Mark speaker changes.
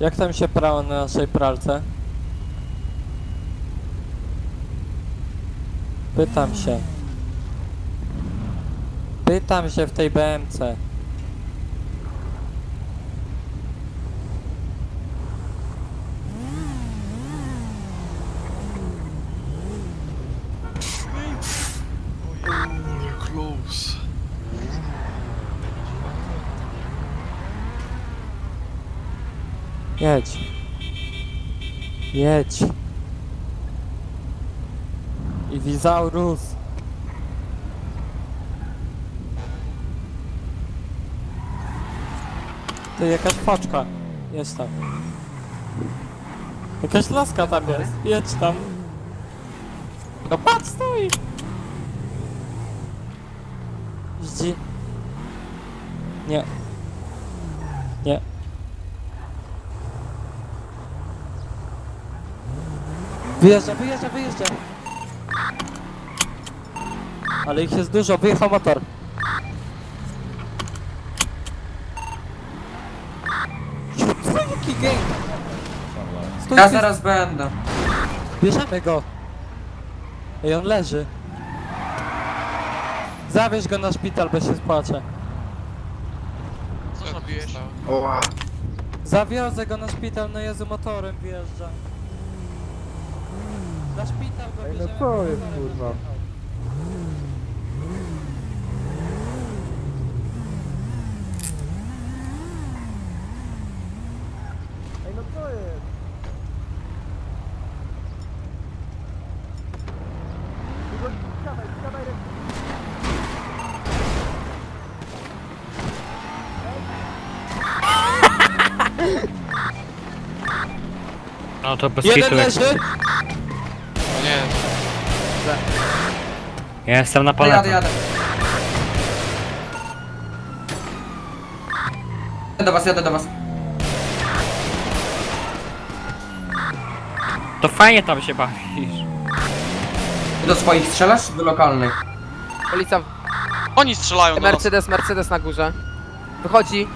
Speaker 1: Jak tam się prało na naszej pralce? Pytam się. Pytam się w tej BMC.
Speaker 2: Close.
Speaker 1: Jedź. Jedź. I Wizaurus. Ty jakaś foczka. Jest tam. Jakaś laska tam jest. Jedź tam. No patrz, stoi. Jeździ. Nie. Nie. Wyjeżdża, wyjeżdża, wyjeżdża. Ale ich jest dużo, wyjechał motor. Co jaki gang? Stój,
Speaker 3: Ja zaraz będę.
Speaker 1: Bierzemy go. Ej, on leży. Zawieź go na szpital, bo się spłacze.
Speaker 2: Co zrobiłeś?
Speaker 1: Zawiozę go na szpital, no Jezu, motorem wjeżdża. Na szpital go
Speaker 4: Ej, no
Speaker 1: bierzemy,
Speaker 4: co jest, kurwa?
Speaker 1: jechał.
Speaker 4: Ej, no co jest?
Speaker 5: No to bez
Speaker 1: Jeden
Speaker 5: kitu jak...
Speaker 1: leży!
Speaker 5: Ja jestem na
Speaker 3: Jadę,
Speaker 5: paletę.
Speaker 3: jadę. Jadę do was, jadę do was.
Speaker 5: To fajnie tam się bawisz.
Speaker 3: Ty do swoich strzelasz, czy do lokalnych?
Speaker 6: Policja,
Speaker 2: oni strzelają do nas.
Speaker 6: Mercedes, Mercedes na górze. Wychodzi,